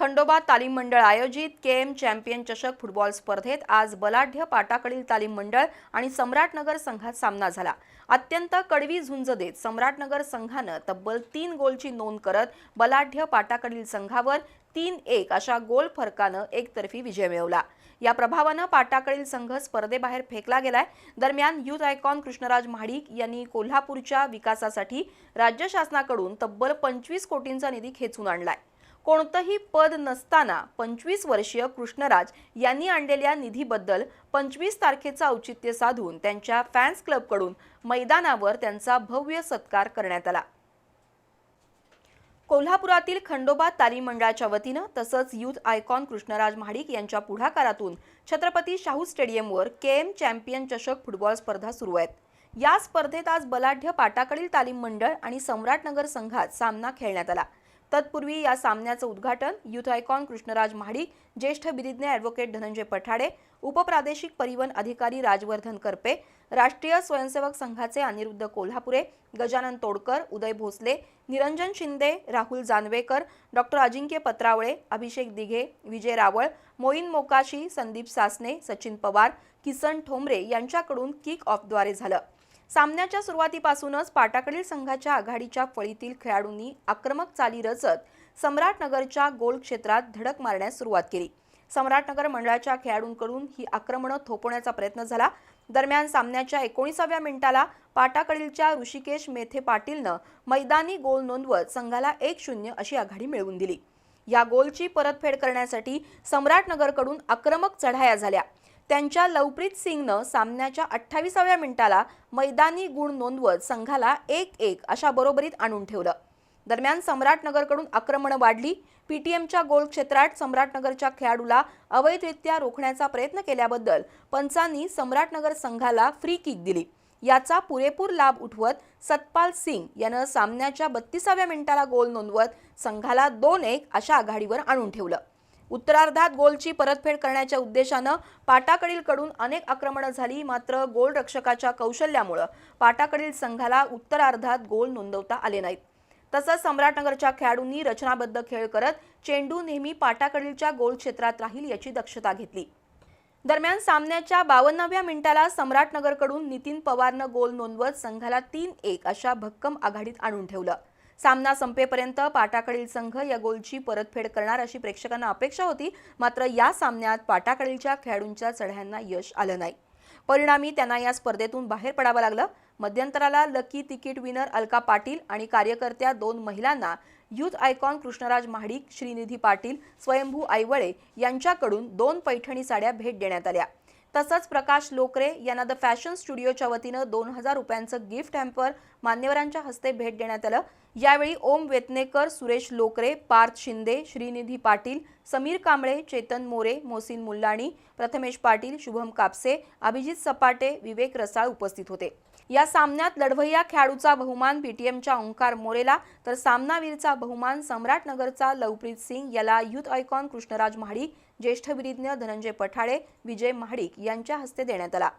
खंडोबा तालीम मंडळ आयोजित के एम चॅम्पियन चषक फुटबॉल स्पर्धेत आज बलाढ्य पाटाकडील तालीम मंडळ आणि सम्राटनगर संघात सामना झाला. अत्यंत कडवी झुंज देत सम्राटनगर संघानं तब्बल तीन गोलची नोंद करत बलाढ्य पाटाकडील संघावर तीन एक अशा गोल फरकानं एकतर्फी विजय मिळवला. या प्रभावानं पाटाकडील संघ स्पर्धेबाहेर फेकला गेलाय. दरम्यान युथ आयकॉन कृष्णराज महाडिक यांनी कोल्हापूरच्या विकासासाठी राज्य शासनाकडून तब्बल पंचवीस कोटींचा निधी खेचून आणलाय. कोणतंही पद नसताना पंचवीस वर्षीय कृष्णराज यांनी आणलेल्या निधीबद्दल पंचवीस तारखेचं औचित्य साधून त्यांच्या फॅन्स क्लबकडून मैदानावर त्यांचा भव्य सत्कार करण्यात आला. कोल्हापुरातील खंडोबा तालीम मंडळाच्या वतीनं तसंच युथ आयकॉन कृष्णराज महाडिक यांच्या पुढाकारातून छत्रपती शाहू स्टेडियमवर के एम चॅम्पियन चषक फुटबॉल स्पर्धा सुरू आहेत. या स्पर्धेत आज बलाढ्य पाटाकडील तालीम मंडळ आणि सम्राटनगर संघात सामना खेळण्यात आला. तत्पूर्वी या सामन्याचं उद्घाटन युथ आयकॉन कृष्णराज महाडिक ज्येष्ठ विधिज्ञ ॲडव्होकेट धनंजय पठाडे उपप्रादेशिक परिवहन अधिकारी राजवर्धन करपे राष्ट्रीय स्वयंसेवक संघाचे अनिरुद्ध कोल्हापुरे गजानन तोडकर उदय भोसले निरंजन शिंदे राहुल जानवेकर डॉक्टर अजिंक्य पत्रावळे अभिषेक दिघे विजय रावळ मोईन मोकाशी संदीप सासने सचिन पवार किसन ठोंबरे यांच्याकडून किक ऑफद्वारे झालं. सामन्याच्या सुरुवातीपासूनच पाटाकडील संघाच्या आघाडीच्या फळीतील खेळाडूंनी आक्रमक चाली रचत सम्राटनगरच्या गोल क्षेत्रात धडक मारण्यास सुरुवात केली. सम्राटनगर मंडळाच्या खेळाडूंकडून ही आक्रमणं थोपवण्याचा प्रयत्न झाला. दरम्यान सामन्याच्या एकोणीसाव्या मिनिटाला पाटाकडीलच्या ऋषिकेश मेथे पाटीलनं मैदानी गोल नोंदवत संघाला एक शून्य अशी आघाडी मिळवून दिली. या गोलची परतफेड करण्यासाठी सम्राटनगरकडून आक्रमक चढाया झाल्या. त्यांच्या लवप्रीत सिंगनं सामन्याच्या अठ्ठावीसाव्या मिनिटाला मैदानी गुण नोंदवत संघाला एक एक अशा बरोबरीत आणून ठेवलं. दरम्यान सम्राटनगरकडून आक्रमणं वाढली. पीटीएमच्या गोल क्षेत्रात सम्राटनगरच्या खेळाडूला अवैधरित्या रोखण्याचा प्रयत्न केल्याबद्दल पंचांनी सम्राटनगर संघाला फ्री किक दिली. याचा पुरेपूर लाभ उठवत सतपाल सिंग यानं सामन्याच्या बत्तीसाव्या मिनिटाला गोल नोंदवत संघाला दोन एक अशा आघाडीवर आणून ठेवलं. उत्तरार्धात गोलची परतफेड करण्याच्या उद्देशानं पाटाकडीलकडून अनेक आक्रमणं झाली मात्र गोलरक्षकाच्या कौशल्यामुळं पाटाकडील संघाला उत्तरार्धात गोल नोंदवता आले नाहीत. तसंच सम्राटनगरच्या खेळाडूंनी रचनाबद्ध खेळ करत चेंडू नेहमी पाटाकडीलच्या गोल क्षेत्रात राहील याची दक्षता घेतली. दरम्यान सामन्याच्या बावन्नाव्या मिनिटाला सम्राटनगरकडून नितीन पवारनं गोल नोंदवत संघाला तीन एक अशा भक्कम आघाडीत आणून ठेवलं. सामना संपेपर्यंत पाटाकडील संघ या गोलची परतफेड करणार अशी प्रेक्षकांना अपेक्षा होती. मात्र या सामन्यात पाटाकडीलच्या खेळाडूंच्या चढ्यांना यश आलं नाही. परिणामी त्यांना या स्पर्धेतून बाहेर पडावं लागलं. मध्यंतराला lucky ticket winner Alka Patil आणि कार्यकर्त्या दोन महिलांना युथ आयकॉन कृष्णराज महाडिक श्रीनिधी पाटील स्वयंभू आईवळे यांच्याकडून दोन पैठणी साड्या भेट देण्यात आल्या. तसंच प्रकाश लोकरे यांना द फॅशन स्टुडिओच्या वतीनं दोन हजार रुपयांचं गिफ्ट हॅम्पर मान्यवरांच्या हस्ते भेट देण्यात आलं. यावेळी ओम वेतनेकर सुरेश लोकरे पार्थ शिंदे श्रीनिधी पाटील समीर कांबळे चेतन मोरे मोसिन मुल्लाणी प्रथमेश पाटील शुभम कापसे अभिजित सपाटे विवेक रसाळ उपस्थित होते. या सामन्यात लढवय्या खेळाडूचा बहुमान पीटीएमच्या ओंकार मोरेला तर सामनावीरचा बहुमान सम्राटनगरचा लवप्रीत सिंग याला युथ आयकॉन कृष्णराज महाडी ज्येष्ठ विधिज्ञ धनंजय पठाळे विजय महाडिक यांच्या हस्ते देण्यात आला.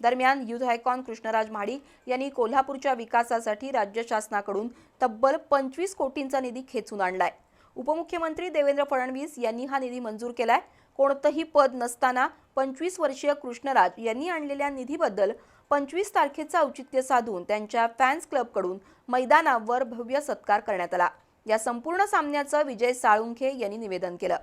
दरम्यान युथ आयकॉन कृष्णराज महाडिक यांनी कोल्हापूरच्या विकासासाठी राज्य शासनाकडून तब्बल पंचवीस कोटींचा निधी खेचून आणलाय. उपमुख्यमंत्री देवेंद्र फडणवीस यांनी हा निधी मंजूर केलाय. कोणतंही पद नसताना पंचवीस वर्षीय कृष्णराज यांनी आणलेल्या निधीबद्दल पंचवीस तारखेचं औचित्य साधून त्यांच्या फॅन्स क्लबकडून मैदानावर भव्य सत्कार करण्यात आला. या संपूर्ण सामन्याचं विजय साळुंखे यांनी निवेदन केलं.